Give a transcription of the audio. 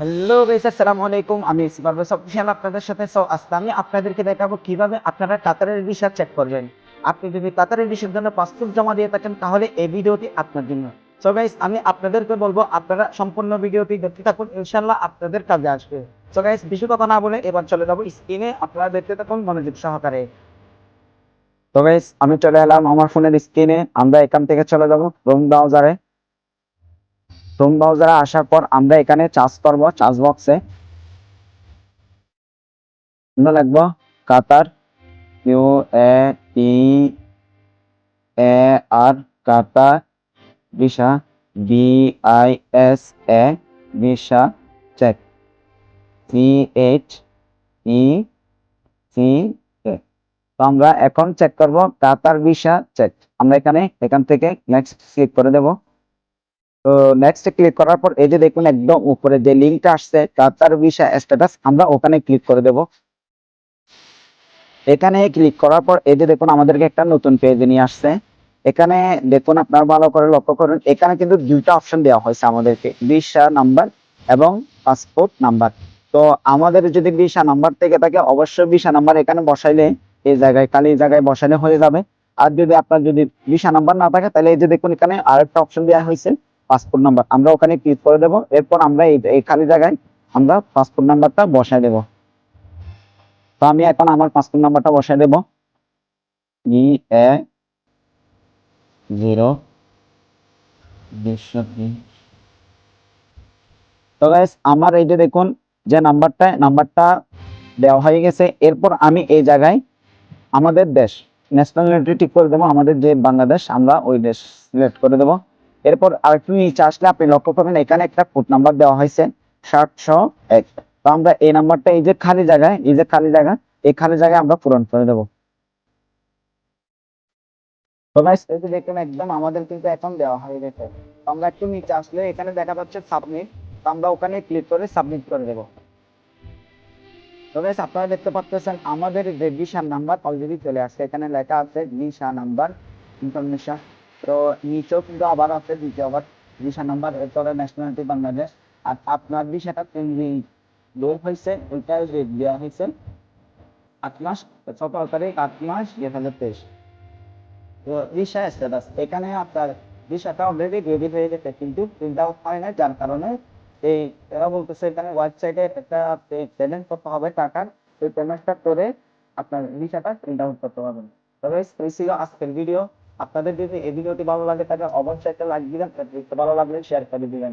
Hello guys আসসালামু আলাইকুম আমি সিপারভেস অফিসিয়াল আপনাদের সাথে। সো আজকে আমি আপনাদেরকে দেখাবো কীভাবে আপনারা কাতারের ভিসা চেক করবেন। আপনি যদি কাতারের ভিসার জন্য পাসপোর্ট জমা দিয়ে থাকেন, তাহলে এই ভিডিওটি আপনার জন্য। সো গাইস আমি আপনাদেরকে বলব, আপনারা সম্পূর্ণ ভিডিওটি দেখতে থাকুন ইনশাল্লাহ আপনাদের কাজে আসবে। সো গাইস বেশি কথা না বলে এবার চলে যাব স্ক্রিনে আপনারা দেখতে থাকুন মনোযোগ সহকারে। তো গাইস আমি চলে এলাম আমার ফোনের স্ক্রিনে আমরা এখান থেকে চলে যাব রুম ব্রাউজারে। ক্রোম ব্রাউজারে আসার পর আমরা এখানে চার্জ করব চার্জ বক্সে আমরা লিখব Qatar. U, A, T, A, R, Qatar. Visa, B, I, S, A, visa, check. C, H, E, C, A. তো আমরা এখন চেক করব কাতার ভিসা, চেক। আমরা এখানে এখান থেকে নেক্সট ক্লিক করে দেবো। তো নেক্সট ক্লিক করার পর এই যে দেখুন একদম উপরে যে লিঙ্কটা আসছে কাতার ভিসা স্ট্যাটাস আমরা ওখানে ক্লিক করে দেব। এখানে ক্লিক করার পর এই যে দেখুন আমাদেরকে একটা নতুন পেজ নিয়ে আসছে। এখানে দেখুন আপনারা ভালো করে লক্ষ্য করুন, এখানে কিন্তু দুইটা অপশন দেওয়া হয়েছে আমাদেরকে, ভিসা নাম্বার এবং পাসপোর্ট নাম্বার তো আমাদের যদি ভিসা নাম্বার থেকে থাকে, অবশ্যই ভিসা নাম্বার এখানে বসাইলে এই জায়গায় এই জায়গায় বসালে হয়ে যাবে। আর যদি আপনার যদি ভিসা নাম্বার না থাকে, তাহলে এই যে দেখুন এখানে আরেকটা অপশন দেওয়া হয়েছে। পাসপোর্ট নাম্বার আমরা ওখানে ক্লিক করে দেব, এরপর আমরা এই খালি জায়গায় আমরা পাসপোর্ট নাম্বারটা বসায় দেব। তো আমি এখন আমার পাসপোর্ট নাম্বারটা বসায় দেব। ই এ জিরো তো গাইস আমার এই যে দেখুন, যে নাম্বারটা নাম্বারটা দেওয়া হয়ে গেছে। এরপর আমি এই জায়গায় আমাদের দেশ ন্যাশনালিটি ঠিক করে দেবো। আমাদের যে বাংলাদেশ, আমরা ওই দেশ সিলেক্ট করে দেবো। এরপর আরেকটু নিচে আসলে আপনি লক্ষ্য করবেন, এখানে একটা কোড নাম্বার দেওয়া হয়েছে সাতশো এক। তো আমরা এই নাম্বারটা এই যে খালি জায়গায়, এই যে খালি জায়গা, এই খালি জায়গায় আমরা পূরণ করে দেবো। আমাদের একটু চলে আসছে। এখানে লেখা আছে ভিসা নাম্বার ইনফরমেশন তো নিচেও কিন্তু আবার আছে দ্বিতীয় আবার ভিসা নাম্বার এরপরে ন্যাশনালিটি বাংলাদেশ। আর আপনার ভিসাটা তিনদিন লোক হয়েছে, ওইটা যে দেওয়া হয়েছে আট মাস সতেরো তারিখ আট মাস, দুই হাজার তেইশ। তো ভিসা স্ট্যাটাস এখানে আপনার ভিসাটা অলরেডি রেডি হয়ে গেছে, কিন্তু প্রিন্ট আউট হয় না যার কারণে এই এরা বলতেছে এখানে ওয়েবসাইটে একটা পেমেন্ট করতে হবে টাকার, ওই পেমেন্টটা করে আপনার ভিসাটা প্রিন্ট আউট করতে পারবেন। তবে এই ছিল আজকের ভিডিও আপনাদের যদি এই ভিডিওটি ভালো লাগে তাহলে অবশ্যই একটা লাইক দিবেন দেখতে ভালো লাগলে শেয়ার করে দিবেন।